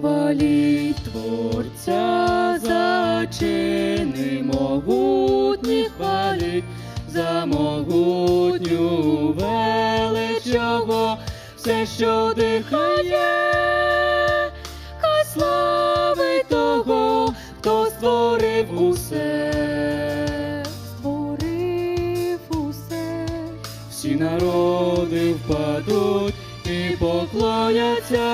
Хваліть Творця за чини могутні, хваліть за могутню велич Його, все, що дихає, хай славить того, хто створив усе, створив усе, всі народи впадуть і поклоняться.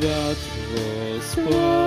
That was fun.